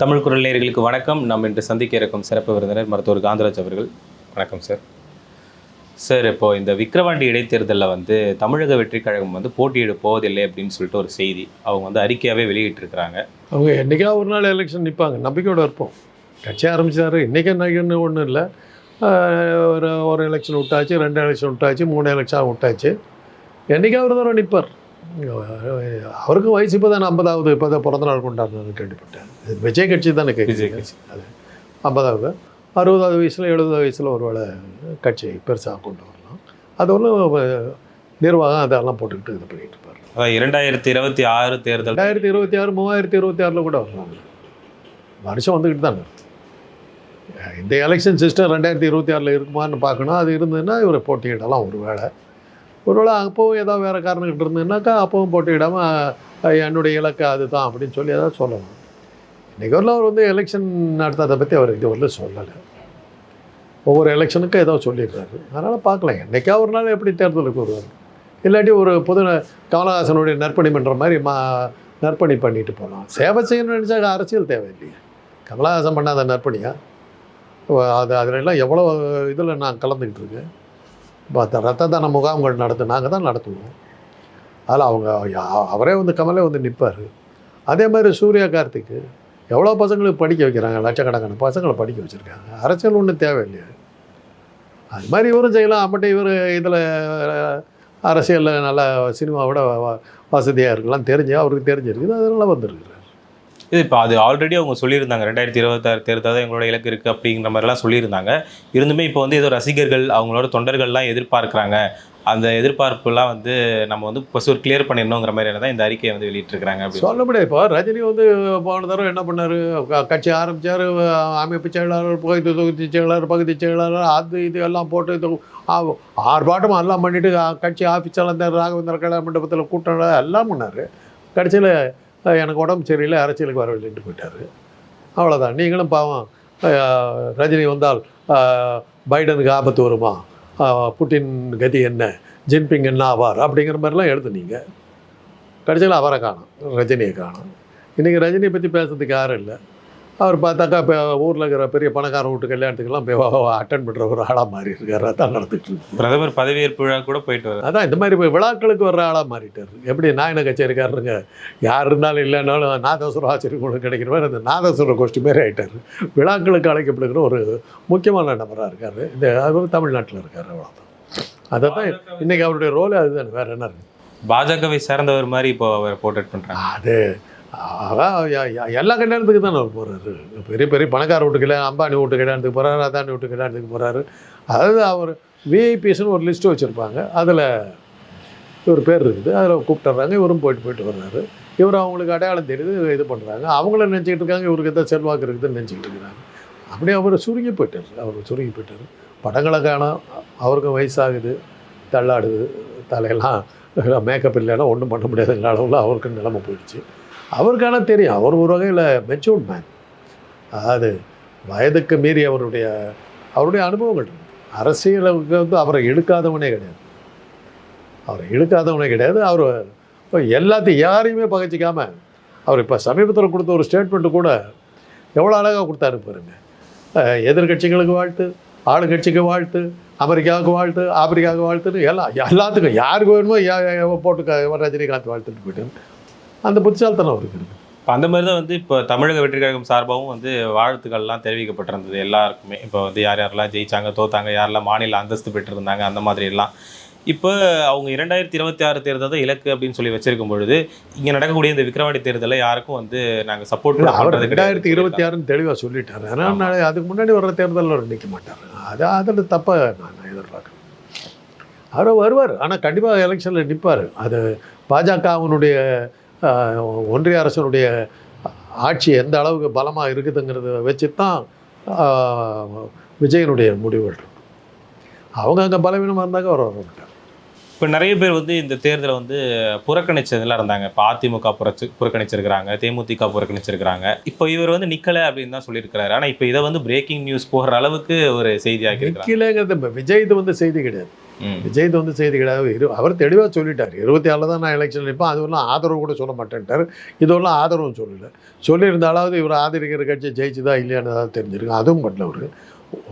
தமிழ் குரல் நேர்களுக்கு வணக்கம். நாம் இன்று சந்திக்க இருக்கும் சிறப்பு விருந்தினர் மருத்துவர் காந்தராஜ் அவர்கள். வணக்கம் சார். சார் இப்போது இந்த விக்கிரவாண்டி இடைத்தேர்தலில் வந்து தமிழக வெற்றி கழகம் வந்து போட்டியிட போவதில்லை அப்படின்னு சொல்லிட்டு ஒரு செய்தி அவங்க வந்து அறிக்கையாகவே வெளியிட்டிருக்கிறாங்க. அவங்க என்றைக்கா ஒரு நாள் எலெக்ஷன் நிற்பாங்க நம்பிக்கையோடு இருப்போம். கட்சி ஆரம்பித்தார் இன்றைக்கி நகைன்னு ஒன்றும் இல்லை. ஒரு ஒரு எலெக்ஷன் விட்டாச்சு ரெண்டு எலெக்ஷன் விட்டாச்சு மூணு எலெக்ஷன் விட்டாச்சு. என்றைக்கா ஒரு தடவை நிற்பார் அவருக்கும் வயசு இப்போ தான் ஐம்பதாவது இப்போ தான் பிறந்த நாள் கொண்டாடுறதுன்னு கேள்விப்பட்டேன். விஜய் கட்சி தானே விஜய் கட்சி. அது ஐம்பதாவது. அறுபதாவது வயசில் எழுபதாவது வயசில் ஒரு வேளை கட்சியை பெருசாக கொண்டு வரலாம். அது ஒன்றும் நிர்வாகம் அதெல்லாம் போட்டுக்கிட்டு இது பண்ணிகிட்டு இருப்பார். அதாவது இரண்டாயிரத்தி இருபத்தி ஆறு தேர்தல். ரெண்டாயிரத்தி இருபத்தி ஆறு மூவாயிரத்தி இருபத்தி ஆறில் கூட வரலாம். வருஷம் வந்துக்கிட்டு தானே. இந்த எலெக்ஷன் சிஸ்டம் ரெண்டாயிரத்தி இருபத்தி ஆறில் இருக்குமான்னு பார்க்கணும். அது இருந்ததுன்னா இவர் போட்டியிடலாம் ஒரு வேளை. ஒருவேளை அப்போவும் ஏதாவது வேறு காரணங்கள் இருந்ததுன்னாக்கா அப்பவும் போட்டியிடாமல் என்னுடைய இலக்கு அதுதான் அப்படின்னு சொல்லி ஏதாவது சொல்லணும் இன்றைக்கி வரலாம் அவர் வந்து எலெக்ஷன் நடத்தாத பற்றி அவர் இது வரல சொல்லலை. ஒவ்வொரு எலெக்ஷனுக்கும் ஏதோ சொல்லிடுறாரு அதனால் பார்க்கலாம் என்றைக்கா ஒரு நாள் எப்படி தேர்தலுக்கு வருவார்? இல்லாட்டி ஒரு பொது கமலஹாசனுடைய நற்பணி பண்ணுற மாதிரி மா நற்பணி பண்ணிட்டு போகலாம் சேவை செய்யணும்னு நினச்சா அரசியல் தேவையில்லையே. கமலஹாசன் பண்ணாத நற்பணியா? அது அதிலெல்லாம் எவ்வளோ இதில் நான் கலந்துக்கிட்டு இருக்கேன். ரத்த தான முகாம்கள் நடத்து நாங்கள் தான் நடத்துவோம். அதில் அவங்க யா- அவரே வந்து கமலே வந்து நிற்பார் அதே மாதிரி சூர்யா கார்த்திக்கு எவ்வளோ பசங்களுக்கு படிக்க வைக்கிறாங்க லட்சக்கணக்கான பசங்களை படிக்க வச்சுருக்காங்க. அரசியல் ஒன்றும் தேவையில்லையா. அது மாதிரி இவரும் செய்யலாம். அப்படி இவர் இதில் அரசியலில் நல்லா சினிமாவோட வசதியாக இருக்கலாம். தெரிஞ்சு அவருக்கு தெரிஞ்சிருக்குது. அதனால வந்துருக்குறாரு. இது இப்போ அது ஆல்ரெடி அவங்க சொல்லியிருந்தாங்க. ரெண்டாயிரத்தி இருபத்தாறு தேர்தல் தான் எங்களோட இலக்கு இருக்குது அப்படிங்கிற மாதிரிலாம் சொல்லியிருந்தாங்க. இருந்துமே இப்போ வந்து ஏதோ ரசிகர்கள் அவங்களோட தொண்டர்கள்லாம் எதிர்பார்க்குறாங்க. அந்த எதிர்பார்ப்புலாம் வந்து நம்ம வந்து இப்போ கிளியர் பண்ணிடணுங்கிற மாதிரியான தான் இந்த அறிக்கையை வந்து வெளியிட்டிருக்கிறாங்க சொல்ல முடியாது. இப்போ ரஜினி வந்து போன தடவை என்ன பண்ணார்? கட்சி ஆரம்பித்தார் அமைப்பு செயலாளர் பகுதி தொகுதி செயலாளர் பகுதி செயலாளர் அது இது எல்லாம் போட்டு இது ஆ- ஆர்ப்பாட்டம் எல்லாம் பண்ணிவிட்டு கட்சி ஆஃபீஸில் இந்த ராகவேந்திர கல்யாண மண்டபத்தில் கூட்டம் எல்லாம் பண்ணார். கடைசியில் எனக்கு உடம்பு சரியில்லை அரசியலுக்கு வரவில்லைன்ட்டு போயிட்டார். அவ்வளோதான் நீங்களும் பாவம் ரஜினி வந்தால் பைடனுக்கு ஆபத்து வருமா? புட்டின் கதி என்ன? ஜின்பிங் என்ன ஆவார்? அப்படிங்கிற மாதிரிலாம் எழுதுனீங்க கடைசியில் அவரை காணும் ரஜினியை காணும். இன்றைக்கி ரஜினியை பற்றி பேசுறதுக்கு யாரும் இல்லை. அவர் பார்த்தாக்கா இப்போ ஊரில் இருக்கிற பெரிய பணக்கார வீட்டு கல்யாணத்துக்கெல்லாம் போய் அட்டன் பண்ணுற ஒரு ஆளாக மாறி இருக்காரு. அதான் நடந்துட்டு இருக்கு. பிரதமர் பதவியேற்பு விழா கூட போயிட்டு வர அதான் இந்த மாதிரி இப்போ விழாக்களுக்கு வர்ற ஆளாக மாறிட்டார். எப்படி நாயன கச்சேரிக்காரருங்க யார் இருந்தாலும் இல்லைனாலும் நாதஸ்வர ஆச்சரியம் கிடைக்கிற மாதிரி அந்த நாதஸ்வர கோஷ்டி மாரி ஆகிட்டார் விழாக்களுக்கு அழைக்கப்படுகிற ஒரு முக்கியமான நபராக இருக்கார். இந்த அவர் தமிழ்நாட்டில் இருக்கார் அவ்வளோதான் அதை தான் இன்றைக்கி அவருடைய ரோல் அதுதானே. வேறு என்ன இருக்குது பாஜகவை சேர்ந்தவர் மாதிரி இப்போ அவர் போர்ட்ரேட் பண்ணுறாங்க அது அதான் எல்லா கல்யாணத்துக்கு தானே அவர் போகிறாரு பெரிய பெரிய பணக்கார வீட்டு கல்யாணம் அம்பானி வீட்டு கல்யாணத்துக்கு போகிறாரு அதானி வீட்டு கல்யாணத்துக்கு போகிறாரு அதாவது அவர் விஐபிஎஸ்னு ஒரு லிஸ்ட்டு வச்சுருப்பாங்க. அதில் ஒரு பேர் இருக்குது. அதில் கூப்பிட்டுறாங்க. இவரும் போயிட்டு போயிட்டு வர்றாரு. இவர் அவங்களுக்கு அடையாளம் தெரியுது இது பண்ணுறாங்க அவங்கள நினச்சிக்கிட்டு இருக்காங்க இவருக்கு எதாவது செல்வாக்கு இருக்குதுன்னு நினச்சிக்கிட்டு இருக்கிறாங்க. அப்படியே அவர் சுருங்கி போயிட்டார். அவர் சுருங்கி போயிட்டார். படங்களை காணோம். அவருக்கும் வயசாகுது தள்ளாடுது தலையெல்லாம் மேக்கப் இல்லைன்னா ஒன்றும் பண்ண முடியாதுங்கிற அளவில் அவருக்கு நிலைமை போயிடுச்சு. அவருக்கான தெரியும். அவர் ஒரு வகையில் மெச்சூர்ட் மேன் அதாவது வயதுக்கு மீறி அவருடைய அவருடைய அனுபவங்கள் அரசியலுக்கு வந்து அவரை இழுக்காதவனே கிடையாது. அவரை இழுக்காதவனே கிடையாது. அவர் இப்போ எல்லாத்தையும் யாரையுமே பகைச்சிக்காமல் அவர் இப்போ சமீபத்தில் கொடுத்த ஒரு ஸ்டேட்மெண்ட்டு கூட எவ்வளோ அழகாக கொடுத்தாரு பாருங்க. எதிர்கட்சிகளுக்கு எதிர்க்கட்சிகளுக்கு வாழ்த்து ஆளுங்கட்சிக்கு வாழ்த்து அமெரிக்காவுக்கு வாழ்த்து ஆப்பிரிக்காவுக்கு வாழ்த்துன்னு எல்லாம் எல்லாத்துக்கும் யாருக்கு வேணுமோ யா- போட்டு ரஜினிகாந்த் வாழ்த்துட்டு போயிட்டு அந்த புத்திசாலித்தனம் அவருக்கு இருக்கு. இப்போ அந்த மாதிரி தான் வந்து இப்போ தமிழக வெற்றி கழகம் சார்பாகவும் வந்து வாழ்த்துக்கள்லாம் தெரிவிக்கப்பட்டிருந்தது எல்லாருக்குமே. இப்போ வந்து யார் யாரெல்லாம் ஜெயிச்சாங்க தோத்தாங்க யாரெல்லாம் மாநில அந்தஸ்து பெற்றிருந்தாங்க அந்த மாதிரி எல்லாம். இப்போ அவங்க இரண்டாயிரத்தி இருபத்தி ஆறு தேர்தல் தான் இலக்கு அப்படின்னு சொல்லி வச்சிருக்கும் பொழுது இங்கே நடக்கக்கூடிய இந்த விக்ரவாண்டி தேர்தலில் யாருக்கும் வந்து நாங்கள் சப்போர்ட் அவர் ரெண்டாயிரத்தி இருபத்தி ஆறுன்னு தெளிவாக சொல்லிட்டார். ஆனால் அதுக்கு முன்னாடி வர்ற தேர்தலில் அவர் நிற்க மாட்டார். அது அதில் தப்பாக நான் எதிர்பார்க்குறேன் அவர் வருவார். ஆனால் கண்டிப்பாக எலெக்ஷனில் நிற்பார் அது பாஜகவினுடைய ஒன்றிய அரசனுடைய ஆட்சி எந்த அளவுக்கு பலமாக இருக்குதுங்கிறத வச்சு தான் விஜயனுடைய முடிவுகள் அவங்க அங்கே பலவீனமாக இருந்தாங்க அவர் வர மாட்டார். இப்போ நிறைய பேர் வந்து இந்த தேர்தலை வந்து புறக்கணிச்சதுலாம் இருந்தாங்க. இப்போ அதிமுக புறச்சு புறக்கணிச்சிருக்கிறாங்க தேமுதிக புறக்கணிச்சிருக்கிறாங்க. இப்போ இவர் வந்து நிக்கல அப்படின்னு தான் சொல்லியிருக்கிறாரு. ஆனால் இப்போ இதை வந்து பிரேக்கிங் நியூஸ் போடுற அளவுக்கு ஒரு இருக்கிறாங்க நிற்கலைங்கிறது இப்ப விஜய் இது வந்து செய்தி கிடையாது. விஜய்த் வந்து செய்தி கிடையாது. இரு அவர் தெளிவாக சொல்லிட்டார். இருபத்தி ஆறில் தான் நான் எலெக்ஷன் நிற்பேன். அதுவெல்லாம் ஆதரவு கூட சொல்ல மாட்டேன்ட்டார். இதுவெல்லாம் ஆதரவும் சொல்லலை. சொல்லியிருந்தாலாவது இவர் ஆதரிக்கிற கட்சி ஜெயிச்சுதா இல்லையான்னு தான் தெரிஞ்சிருக்கு அதுவும் பண்ணல அவர்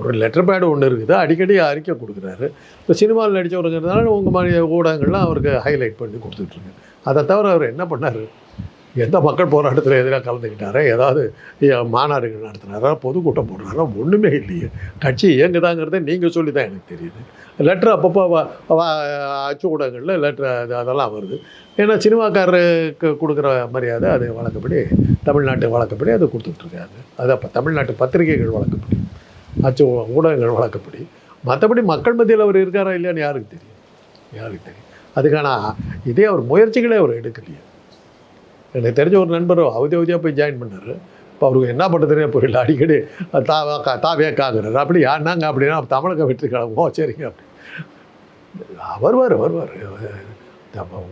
ஒரு லெட்டர் பேடு ஒன்று இருக்குது. அடிக்கடி அறிக்கை கொடுக்குறாரு. இப்போ சினிமாவில் நடித்தவருங்கிறதுனால உங்கள் மாதிரி ஊடகங்கள்லாம் அவருக்கு ஹைலைட் பண்ணி கொடுத்துட்ருக்கு அதை தவிர அவர் என்ன பண்ணார்? எந்த மக்கள் போராட்டத்தில் எதிராக கலந்துக்கிட்டாரா ஏதாவது மாநாடுகள் நடத்துனாரா பொதுக்கூட்டம் போடுறாரா ஒன்றுமே இல்லையே. கட்சி இயங்குதாங்கிறத நீங்கள் சொல்லி தான் எனக்கு தெரியுது. லெட்ரு அப்பப்போ அச்சு ஊடகங்களில் லெட்ரு அது அதெல்லாம் வருது. ஏன்னா சினிமாக்காரருக்கு கொடுக்குற மரியாதை அது வழக்கப்படி தமிழ்நாட்டு வழக்கப்படி அது கொடுத்துட்ருக்காரு அது அப்போ தமிழ்நாட்டு பத்திரிகைகள் வழக்கப்படி அச்சு ஊடகங்கள் வழக்கப்படி. மற்றபடி மக்கள் மத்தியில் அவர் இருக்காரா இல்லையான்னு யாருக்கு தெரியும்? யாருக்கு தெரியும்? அதுக்கான இதே அவர் முயற்சிகளே அவர் எடுக்கலையே. எனக்கு தெரிஞ்ச ஒரு நண்பர் அவதி அவதியாக போய் ஜாயின் பண்ணார். இப்போ அவருக்கு என்ன பண்ணுறதுனே புரியல. அடிக்கடி தாவா கா தாவே காங்கிறார். அப்படி யாருனாங்க அப்படின்னா தமிழக வெற்றி கழகமோ சரிங்க. அப்படி வருவார் வருவார்.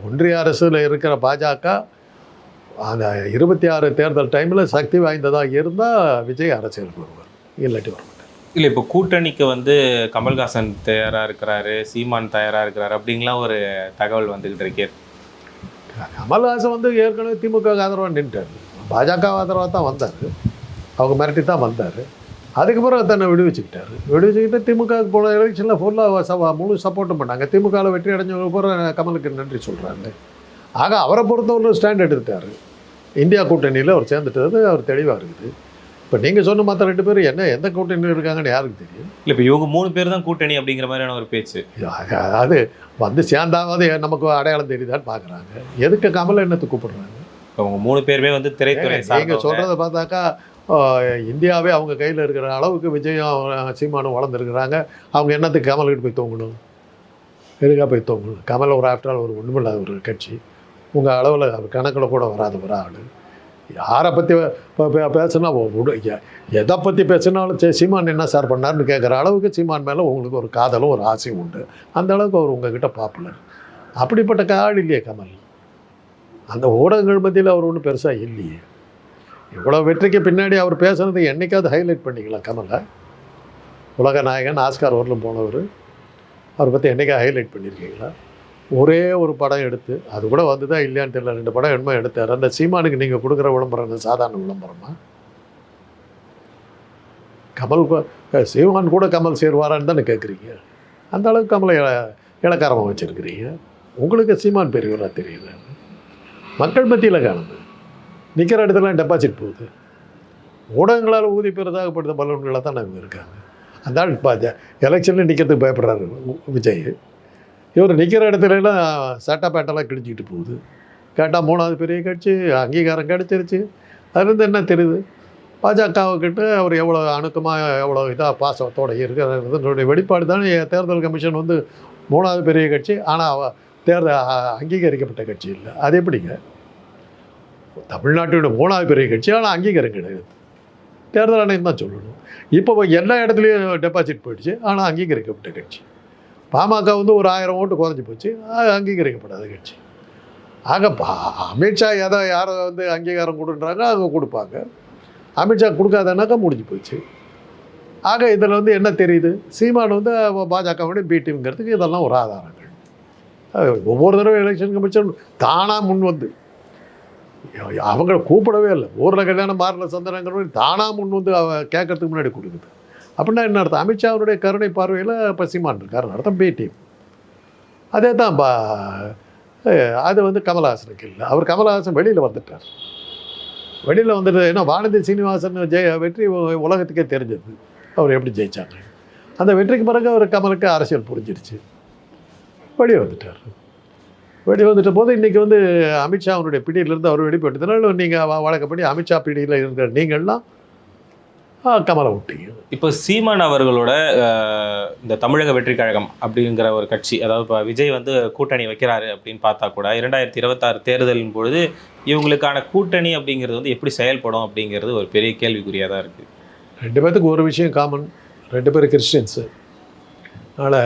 ஒன்றிய அரசில் இருக்கிற பாஜக அந்த இருபத்தி ஆறு தேர்தல் டைமில் சக்தி வாய்ந்ததாக இருந்தால் விஜய் அரசியலுக்கு வருவார். இல்லாட்டி வர மாட்டார். இல்லை இப்போ கூட்டணிக்கு வந்து கமல்ஹாசன் தயாராக இருக்கிறாரு சீமான் தயாராக இருக்கிறாரு அப்படிங்கலாம் ஒரு தகவல் வந்துக்கிட்டு இருக்கே. கமல்ஹாசன் வந்து ஏற்கனவே திமுக ஆதரவாக நின்ட்டார். பாஜக ஆதரவாக தான் வந்தார். அவங்க மிரட்டி தான் வந்தார் அதுக்கப்புறம் தன்னை விடுவிச்சுக்கிட்டார். விடுவிச்சுக்கிட்டு திமுக போன எலெக்ஷனில் ஃபுல்லாக முழு சப்போர்ட்டும் பண்ணாங்க. திமுகவில் வெற்றி அடைஞ்சவங்க பூரா கமலுக்கு நன்றி சொல்கிறாங்க ஆக அவரை பொறுத்தவரை ஸ்டாண்ட் எடுத்துட்டார். இந்தியா கூட்டணியில் அவர் சேர்ந்துட்டது அவர் தெளிவாக இருக்குது. இப்போ நீங்கள் சொன்ன மற்ற ரெண்டு பேரும் என்ன எந்த கூட்டணியில் இருக்காங்கன்னு யாருக்கு தெரியும்? இல்லை இப்போ இவங்க மூணு பேர் தான் கூட்டணி அப்படிங்கிற மாதிரியான ஒரு பேச்சு. அது- அது வந்து சேர்ந்தாவது நமக்கு அடையாளம் தெரியுதான்னு பார்க்குறாங்க எதுக்கு கமலை என்னத்தை கூப்பிடுறாங்க? அவங்க மூணு பேருமே வந்து திரைத்துறை நீங்க சார்ந்தவங்க. சொல்றத பார்த்தாக்கா இந்தியாவே அவங்க கையில் இருக்கிற அளவுக்கு விஜயும் சீமானும் வளர்ந்துருக்குறாங்க. அவங்க என்னத்துக்கு கமல்கிட்ட போய் தூங்கணும்? எதுக்காக போய் தூங்கணும்? கமல் ஒரு ஆஃப்டர் ஒரு ஒன்றுமில்லாத ஒரு கட்சி. உங்கள் அளவில் கணக்கில் கூட வராத ஒரு ஆள். யாரை பற்றி பேசுனா எதை பற்றி பேசினாலும் சரி சீமான் என்ன சார் பண்ணார்னு கேட்குற அளவுக்கு சீமான் மேலே உங்களுக்கு ஒரு காதலும் ஒரு ஆசையும் உண்டு. அந்த அளவுக்கு அவர் உங்ககிட்ட பாப்புலர் அப்படிப்பட்ட காடு இல்லையே கமல். அந்த ஊடகங்கள் மத்தியில் அவர் ஒன்றும் பெருசாக இல்லையே. இவ்வளோ வெற்றிக்கு பின்னாடி அவர் பேசுனது என்னைக்காவது ஹைலைட் பண்ணிக்கலாம் கமலை. உலக நாயகன் ஆஸ்கார் வரலும் போனவர். அவரை பற்றி என்றைக்காக ஹைலைட் பண்ணியிருக்கீங்களா ஒரே ஒரு படம் எடுத்து அது கூட வந்துதான் இல்லையான்னு தெரியல. ரெண்டு படம் என்னமோ எடுத்தார் அந்த சீமானுக்கு நீங்கள் கொடுக்குற விளம்பரம் என்ன? சாதாரண விளம்பரமா? கமல் சீமான் கூட கமல் சேருவாரான்னு தானே கேட்குறீங்க அந்த அளவுக்கு கமலை இலக்காரமாக வச்சுருக்கிறீங்க. உங்களுக்கு சீமான் பெரியவராக தெரியல மக்கள் மத்தியில் காணுது நிற்கிற இடத்துலாம் டெபாசிட் போகுது. ஊடகங்களால் ஊதி பெறுதாகப்படுத்த பலன்களாக தான் நாங்கள் இருக்காங்க. அந்த ஆள் எலெக்ஷனில் நிற்கிறதுக்கு பயப்படுறாரு விஜய். இவர் நிற்கிற இடத்துலலாம் சட்டை பேட்டெல்லாம் கிழிஞ்சிக்கிட்டு போகுது. கேட்டால் மூணாவது பெரிய கட்சி அங்கீகாரம் கிடச்சிருச்சு. அதுலேருந்து என்ன தெரியுது? பாஜகவுக்கிட்ட அவர் எவ்வளோ அணுக்கமாக எவ்வளோ இதாக பாசத்தோட இருக்கிறதுனுடைய வெளிப்பாடு தானே. தேர்தல் கமிஷன் வந்து மூணாவது பெரிய கட்சி. ஆனால் அவ தேர்தல் அங்கீகரிக்கப்பட்ட கட்சி இல்லை. அது எப்படிங்க? தமிழ்நாட்டோட மூணாவது பெரிய கட்சி ஆனால் அங்கீகாரம் கிடையாது. தேர்தல் ஆணையம் தான் சொல்லணும். இப்போ எல்லா இடத்துலையும் டெபாசிட் போயிடுச்சு. ஆனால் அங்கீகரிக்கப்பட்ட கட்சி. பாமக வந்து ஒரு ஆயிரம் ஓட்டு குறைஞ்சி போச்சு. அது அங்கீகரிக்கப்படாத கட்சி. ஆக அமித்ஷா எதை யாரை வந்து அங்கீகாரம் கொடுன்றாங்க அவங்க கொடுப்பாங்க. அமித்ஷா கொடுக்காதனாக்கா முடிஞ்சு போச்சு. ஆக இதில் வந்து என்ன தெரியுது? சீமான் வந்து பாஜகவுடைய பி டீம்ங்கிறதுக்கு இதெல்லாம் ஒரு ஆதாரங்கள். ஒவ்வொரு தடவை எலெக்ஷன் கமிஷன் தானாக முன் வந்து. அவங்கள கூப்பிடவே இல்லை. ஊரில் கல்யாணம் மாறின சந்தனங்கிற தானாக முன் வந்து அவ கேட்கறதுக்கு முன்னாடி கொடுக்குது அப்படின்னா என்ன அர்த்தம்? அமித்ஷா அவருடைய கருணை பார்வையில் இப்போ இருக்கார் அர்த்தம் பி அதே தான் பா அது வந்து கமலஹாசனுக்கு இல்லை. அவர் கமலஹாசன் வெளியில் வந்துட்டார். வெளியில் வந்துட்டு ஏன்னா வானதி சீனிவாசன் ஜெய வெற்றி உலகத்துக்கே தெரிஞ்சது. அவர் எப்படி ஜெயித்தாங்க அந்த வெற்றிக்கு பிறகு அவர் கமலுக்கு அரசியல் புரிஞ்சிருச்சு. வெளியே வந்துட்டார். வெளியே வந்துட்ட போது இன்றைக்கி வந்து அமித்ஷா அவருடைய பிடியிலேருந்து அவர் வெளிப்பட்டதுனால நீங்கள் வழக்கப்படி அமித்ஷா பிடியில் இருக்கிற நீங்கள்லாம் கமலை விட்டீங்க இப்போ சீமான் அவர்களோட இந்த தமிழக வெற்றி கழகம் அப்படிங்கிற ஒரு கட்சி அதாவது இப்போ விஜய் வந்து கூட்டணி வைக்கிறாரு அப்படின்னு பார்த்தா கூட இரண்டாயிரத்தி இருபத்தாறு தேர்தலின் பொழுது இவங்களுக்கான கூட்டணி அப்படிங்கிறது வந்து எப்படி செயல்படும் அப்படிங்கிறது ஒரு பெரிய கேள்விக்குறியாக தான் இருக்குது ரெண்டு பேர்த்துக்கு ஒரு விஷயம் காமன் ரெண்டு பேரும் கிறிஸ்டின்ஸு அதனால்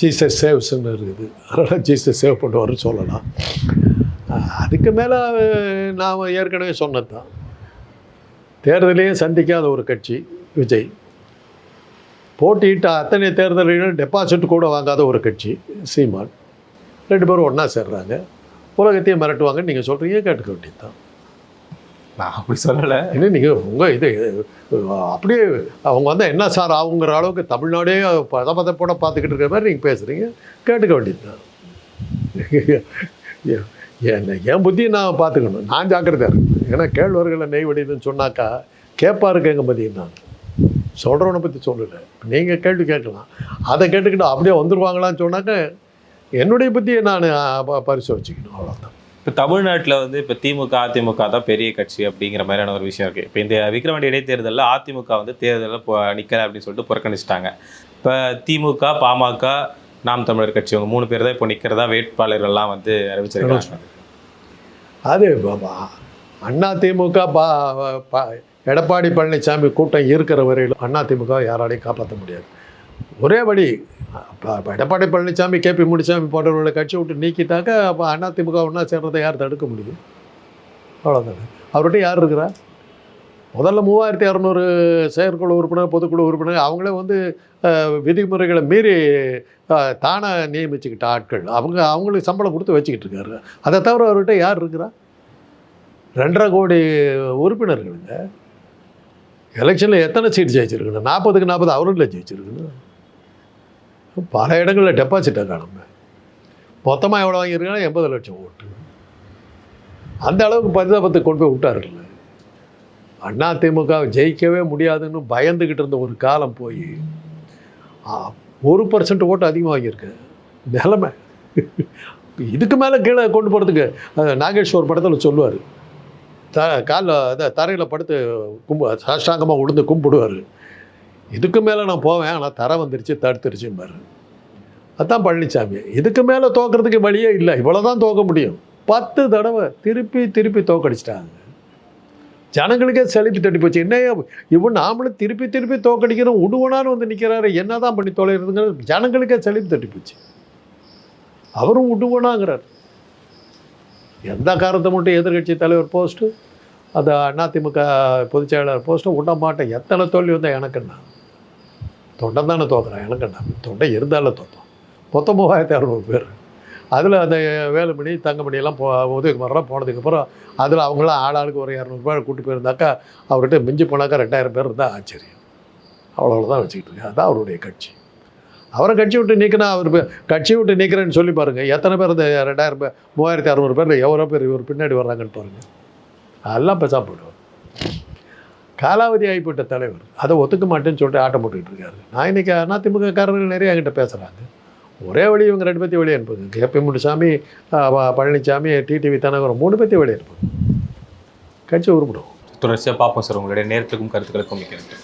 ஜீசஸ் சேவ்ஸ்ன்னு இருக்குது. அதனால் ஜீசஸ் சேவ் பண்ணுவார்னு சொல்லலாம். அதுக்கு மேலே நான் ஏற்கனவே சொன்னது தான் தேர்தலையும் சந்திக்காத ஒரு கட்சி விஜய். போட்டியிட்ட அத்தனை தேர்தல்களிலும் டெபாசிட் கூட வாங்காத ஒரு கட்சி சீமான். ரெண்டு பேரும் ஒன்றா சேர்றாங்க. உலகத்தையும் மிரட்டுவாங்கன்னு நீங்கள் சொல்கிறீங்க கேட்டுக்க வேண்டியது தான் நான் அப்படி சொல்லலை. என்ன நீங்கள் உங்கள் இது அப்படியே அவங்க வந்து என்ன சார் ஆகுங்கிற அளவுக்கு தமிழ்நாடே பத பதப்போட பார்த்துக்கிட்டு இருக்கிற மாதிரி நீங்கள் பேசுகிறீங்க கேட்டுக்க வேண்டியது தான் என் என் புத்தியை நான் பார்த்துக்கணும். நான் ஜாக்கிரதையாக இருக்கணும். ஏன்னா கேழ்வர்களை நெய் வடிதுன்னு சொன்னாக்கா கேட்பாருக்கு எங்கள் தான். சொல்கிறவனை பற்றி சொல்லலை. நீங்கள் கேள்வி கேட்கலாம். அதை கேட்டுக்கிட்டு அப்படியே வந்துருவாங்களான்னு சொன்னாக்க என்னுடைய புத்தியை நான் ப- பரிசோதிச்சுக்கணும். அவ்வளோதான் இப்போ தமிழ்நாட்டில் வந்து இப்போ திமுக அதிமுக தான் பெரிய கட்சி அப்படிங்கிற மாதிரியான ஒரு விஷயம் இருக்குது இப்போ இந்த விக்ரவாண்டி இடைத்தேர்தலில் அதிமுக வந்து தேர்தலில் நிற்கல அப்படின்னு சொல்லிட்டு புறக்கணிச்சிட்டாங்க. இப்போ திமுக பாமக நாம் தமிழர் கட்சி இவங்க மூணு பேர் தான் இப்போ நிற்கிறதா வேட்பாளர்கள்லாம் வந்து அறிவிச்சிருக்காங்க. அது அண்ணா திமுக பா எடப்பாடி பழனிசாமி கூட்டம் இருக்கிற வரையில் அண்ணா திமுக யாராலையும் காப்பாற்ற முடியாது. ஒரே வழி எடப்பாடி பழனிசாமி கேபி முனிசாமி போன்றவர்களை கட்சி விட்டு நீக்கிட்டாக்க அப்போ அண்ணா திமுக ஒன்றா சேர்றதை யார் தடுக்க முடியும்? அவ்வளோதானே அவர்கிட்ட யார் இருக்கிறா? முதல்ல மூவாயிரத்தி இரநூறு செயற்குழு உறுப்பினர் பொதுக்குழு உறுப்பினர் அவங்களே வந்து விதிமுறைகளை மீறி தானே நியமிச்சுக்கிட்ட ஆட்கள். அவங்க அவங்களுக்கு சம்பளம் கொடுத்து வச்சுக்கிட்டு இருக்காரு. அதை தவிர அவர்கிட்ட யார் இருக்கிறா? ரெண்டரை கோடி உறுப்பினர்களுங்க. எலெக்ஷனில் எத்தனை சீட் ஜெயிச்சிருக்கணும் நாற்பதுக்கு நாற்பது அவருங்கள ஜெயிச்சிருக்கணும் பல இடங்களில் டெபாசிட்டை காணுங்க. மொத்தமாக எவ்வளோ வாங்கியிருக்காங்கன்னா எண்பது லட்சம் ஓட்டு. அந்த அளவுக்கு பரிதாபத்தை கொண்டு போய் விட்டாருல்ல. அண்ணா திமுக ஜெயிக்கவே முடியாதுன்னு பயந்துக்கிட்டு இருந்த ஒரு காலம் போய் ஒரு பர்சன்ட் ஓட்டு அதிகமாக வாங்கியிருக்கு நிலமை. இதுக்கு மேலே கீழே கொண்டு போகிறதுக்கு நாகேஸ்வர் படத்தில் சொல்லுவார். த காலில் அதை தரையில் படுத்து கும்பு சாஷ்டாங்கமாக உளுந்து கும்பிடுவார். இதுக்கு மேலே நான் போவேன் ஆனால் தரை வந்துருச்சு தடுத்துருச்சும்பாரு. அதான் பழனிசாமி இதுக்கு மேலே தோக்கிறதுக்கு வழியே இல்லை. இவ்வளோ தான் தோக்க முடியும். பத்து தடவை திருப்பி திருப்பி தோக்கடிச்சிட்டாங்க. ஜனங்களுக்கே செழிப்பு தட்டி போச்சு. என்ன இவன் நாமளும் திருப்பி திருப்பி தோக்கடிக்கிறோம் உடுவனான்னு வந்து நிற்கிறாரு என்ன தான் பண்ணி தொலைகிறதுங்கிறது ஜனங்களுக்கே செழிப்பு தட்டி போச்சு. அவரும் உடுவனாங்கிறார். எந்த காரணத்தை மட்டும் எதிர்க்கட்சி தலைவர் போஸ்ட்டு அந்த அதிமுக பொதுச் செயலாளர் போஸ்ட்டு விட மாட்டேன். எத்தனை தோல்வி வந்தால் எனக்குண்ணா தொண்டை தானே தோக்குறேன் எனக்குண்ணா தொண்டை இருந்தாலும் தோத்தோம் மொத்தம் மூவாயிரத்தி அறநூறு பேர். அதில் அந்த வேலுமணி தங்கமணியெல்லாம் போ உதயகுமாரெல்லாம் போனதுக்கப்புறம் அதில் அவங்களாம் ஆளாளுக்கு ஒரு இரநூறுபா கூட்டு போயிருந்தாக்கா அவர்கிட்ட மிஞ்சி போனாக்கா ரெண்டாயிரம் பேர் இருந்தால் ஆச்சரியம். அவ்வளோதான் வச்சுக்கிட்டு இருக்கேன். அதுதான் அவருடைய கட்சி. அவரை கட்சி விட்டு நீக்கினா அவர் கட்சி விட்டு நீக்கிறேன்னு சொல்லி பாருங்கள் எத்தனை பேர் இந்த ரெண்டாயிரம் பேர் மூவாயிரத்தி அறநூறு பேரில் எவ்வளோ பேர் இவர் பின்னாடி வர்றாங்கன்னு பாருங்கள் அதெல்லாம் பேசாம போயிடுவார் காலாவதி ஆகிப்பட்ட தலைவர். அதை ஒத்துக்க மாட்டேன்னு சொல்லிட்டு ஆட்டம் போட்டுக்கிட்டு இருக்காரு. நான் இன்னைக்கு அதிமுக காரர்கள் நிறைய என்கிட்ட பேசுகிறாங்க ஒரே வழி இவங்க ரெண்டு பேர்த்தையும் வெளியே அனுப்புங்க. கேபி முனுசாமி பழனிசாமி டிடிவி தனகரம் மூணு பேர்த்தையும் வெளியே அனுப்புங்க. கட்சி உருப்பிடும். தொடர்ச்சியாக பார்ப்போம் சார். உங்களுடைய நேரத்துக்கும் கருத்துக்களுக்கும் மிக்க நன்றி